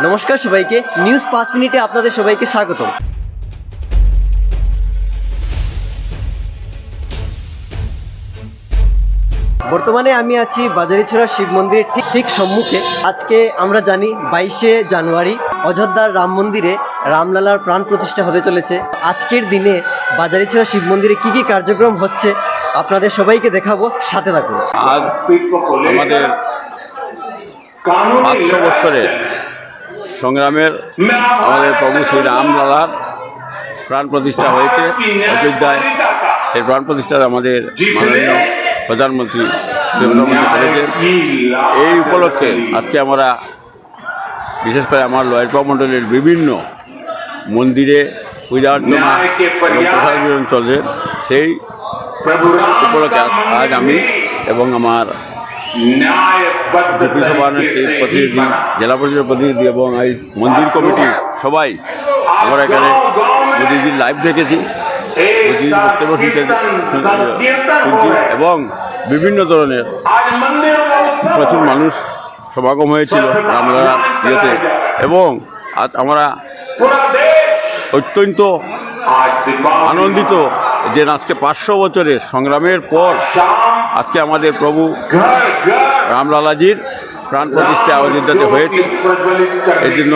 নমস্কার সবাইকে নিউজ পাঁচ মিনিটে আপনাদের সবাইকে স্বাগতম। বর্তমানে আমি আছি বাজারিছড়া শিব মন্দিরের ঠিক ঠিক সম্মুখে। আজকে আমরা জানি বাইশে জানুয়ারি অযোধ্যার রাম মন্দিরে রামলালার প্রাণ প্রতিষ্ঠা হতে চলেছে। আজকের দিনে বাজারিছড়া শিব মন্দিরে কী কী কার্যক্রম হচ্ছে আপনাদের সবাইকে দেখাবো সাথে থাকুন। আমাদের পাঁচশো বৎসরের সংগ্রামের আমাদের প্রভু শ্রী রামলালার প্রাণ প্রতিষ্ঠা হয়েছে, অযোধ্যায়। সেই প্রাণ প্রতিষ্ঠার আমাদের মাননীয় প্রধানমন্ত্রী নরেন্দ্র করেছেন। এই উপলক্ষে আজকে আমরা, বিশেষ করে আমার লয়ের মণ্ডলের বিভিন্ন মন্দিরে পূজা অর্চনা প্রসাদ চলছে। সেই উপলক্ষে আজ আমি এবং আমার প্রতিনিধি জেলা পরিষদের প্রতিনিধি এবং এই মন্দির কমিটি সবাই আমরা এখানে মোদিজির লাইভ দেখেছি মোদিজির বক্তব্য শুনছি এবং বিভিন্ন ধরনের প্রচুর মানুষ সমাগম হয়েছিল রামলালার ইয়েতে এবং আজ আমরা অত্যন্ত আনন্দিত যে আজকে পাঁচশো বছরের সংগ্রামের পর আজকে আমাদের প্রভু রামলালাজির প্রাণ প্রতিষ্ঠা অযোধ্যাতে হয়েছে এই জন্য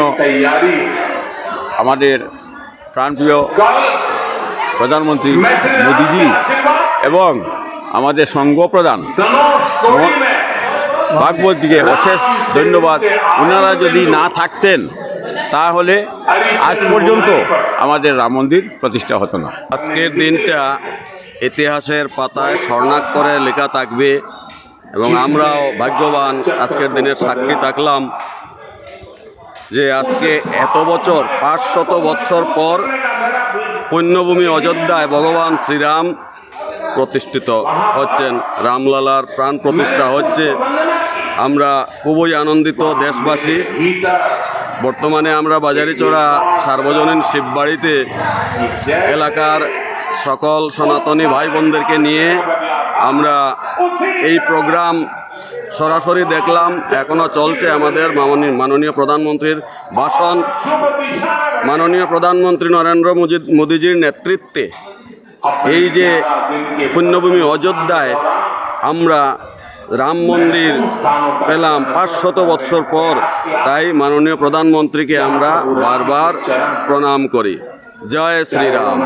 আমাদের প্রাণপ্রিয় প্রধানমন্ত্রী মোদিজি এবং আমাদের সংঘ প্রধান ভাগবতজিকে অশেষ ধন্যবাদ। ওনারা যদি না থাকতেন তাহলে আজ পর্যন্ত আমাদের রাম মন্দির প্রতিষ্ঠা হতো না। আজকের দিনটা ইতিহাসের পাতায় স্বর্ণাক্ষরে লেখা থাকবে এবং আমরাও ভাগ্যবান আজকের দিনের সাক্ষী থাকলাম যে আজকে এত বছর পাঁচ শত বৎসর পর পুণ্যভূমি অযোধ্যায় ভগবান শ্রীরাম প্রতিষ্ঠিত হচ্ছেন। রামলালার প্রাণ প্রতিষ্ঠা হচ্ছে। আমরা খুবই আনন্দিত দেশবাসী। বর্তমানে আমরা বাজারিচড়া সার্বজনীন শিববাড়িতে এলাকার সকল সনাতনী ভাই বোনদেরকে নিয়ে আমরা এই প্রোগ্রাম সরাসরি দেখলাম এখনও চলছে আমাদের মাননীয় প্রধানমন্ত্রীর ভাষণ। মাননীয় প্রধানমন্ত্রী নরেন্দ্র মোদি- মোদিজির নেতৃত্বে এই যে পুণ্যভূমি অযোধ্যায় আমরা রাম মন্দির পেলাম পাঁচশত বৎসর পর। তাই মাননীয় প্রধানমন্ত্রীকে আমরা বারবার প্রণাম করি। জয় শ্রীরাম।